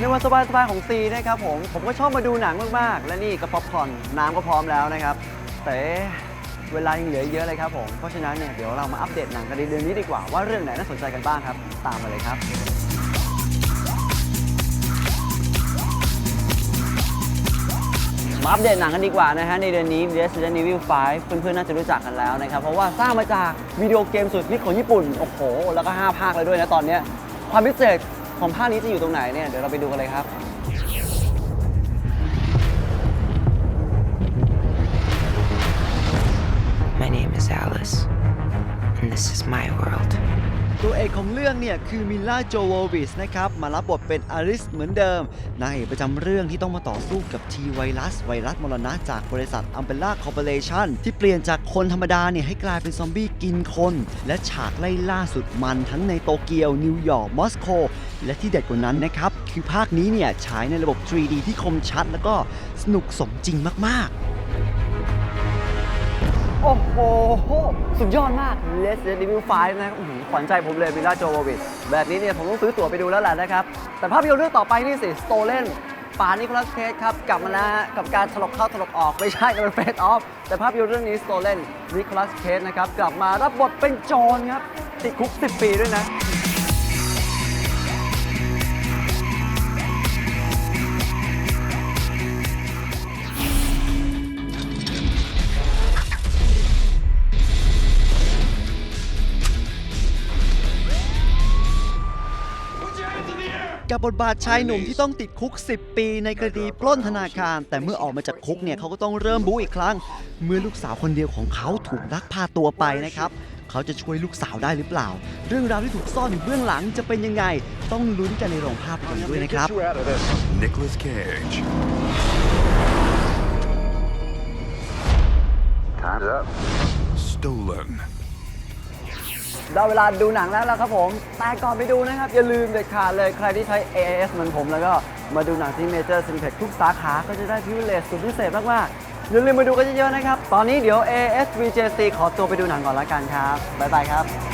ในวันสบายๆของซีนะครับผม ผมก็ชอบมาดูหนังมากๆ และนี่กระป๊อปคอนน้ำก็พร้อมแล้วนะครับ แต่เวลายังเหลือเยอะเลยครับผม เพราะฉะนั้นเนี่ยเดี๋ยวเรามาอัปเดตหนังกันในเดือนนี้ดีกว่าว่าเรื่องไหนน่าสนใจกันบ้างครับ ตามมาเลยครับ อัปเดตหนังกันดีกว่านะฮะ ในเดือนนี้ Resident Evil 5 เพื่อนๆ น่าจะรู้จักกันแล้วนะครับ เพราะว่าสร้างมาจากวิดีโอเกมสุดฮิตของญี่ปุ่น โอ้โห แล้วก็ 5 ภาคเลยด้วยนะตอนเนี้ยความพิเศษของภาคนี้จะอยู่ตรงไหนเนี่ย เดี๋ยวเราไปดูกันเลยครับ ตัวเอกของเรื่องเนี่ยคือมิลล่าโจโววิชนะครับมารับบทเป็นอลิสเหมือนเดิมนางเอกประจำเรื่องที่ต้องมาต่อสู้กับทีไวรัสไวรัสมรณะจากบริษัทอัมเบล่าคอร์ปอเรชั่นที่เปลี่ยนจากคนธรรมดาเนี่ยให้กลายเป็นซอมบี้กินคน และฉากไล่ล่าสุดมันทั้งในโตเกียวนิวยอร์กมอสโกและที่เด็ดกว่านั้นนะครับคือภาคนี้เนี่ยฉายในระบบ 3D ที่คมชัด แล้วก็สนุกสมจริงมากๆ โอ้โห สุดยอดมาก Resident Evil 5 นะครับขวัญใจผมเลยมิลาโจโววิชแบบนี้เนี่ยผมต้องซื้อตั๋วไปดูแล้วแหละนะครับ แต่ภาพยนตร์เรื่องต่อไปนี่สิ Stolen ปานิโคลัสเคสครับ กลับมาแล้วฮะกับการถลกเข้าถลกออกไม่ใช่นั่นเป็นเฟสออฟแต่ภาพยนตร์เรื่องนี้ Stolen นิโคลัสเคสนะครับ กลับมารับบทเป็นโจรครับ ติดคุก 10 ปีด้วยนะ กับบทบาทชายหนุ่มที่ต้องติดคุก 10 ปีในคดีปล้นธนาคาร แต่เมื่อออกมาจากคุกเนี่ยเขาก็ต้องเริ่มบู๊อีกครั้ง เมื่อลูกสาวคนเดียวของเขาถูกลักพาตัวไปนะครับเขาจะช่วยลูกสาวได้หรือเปล่า เรื่องราวที่ถูกซ่อนอยู่เบื้องหลังจะเป็นยังไง ต้องลุ้นกันในโรงภาพยนตร์ด้วยนะครับ Nicolas Cage. Time's up. Stolen. ได้เวลาดูหนังแล้วล่ะครับผม แต่ก่อนไปดูนะครับ อย่าลืมเด็ดขาดเลยใครที่ใช้ AIS เหมือนผมแล้วก็มาดูหนังที่ Major Cineplex ทุกสาขา ก็จะได้พิเศษสุดพิเศษมากๆอย่าลืมมาดูกันเยอะๆนะครับ ตอนนี้เดี๋ยว AIS VJC ขอตัวไปดูหนังก่อนละกันครับบ๊ายบายครับ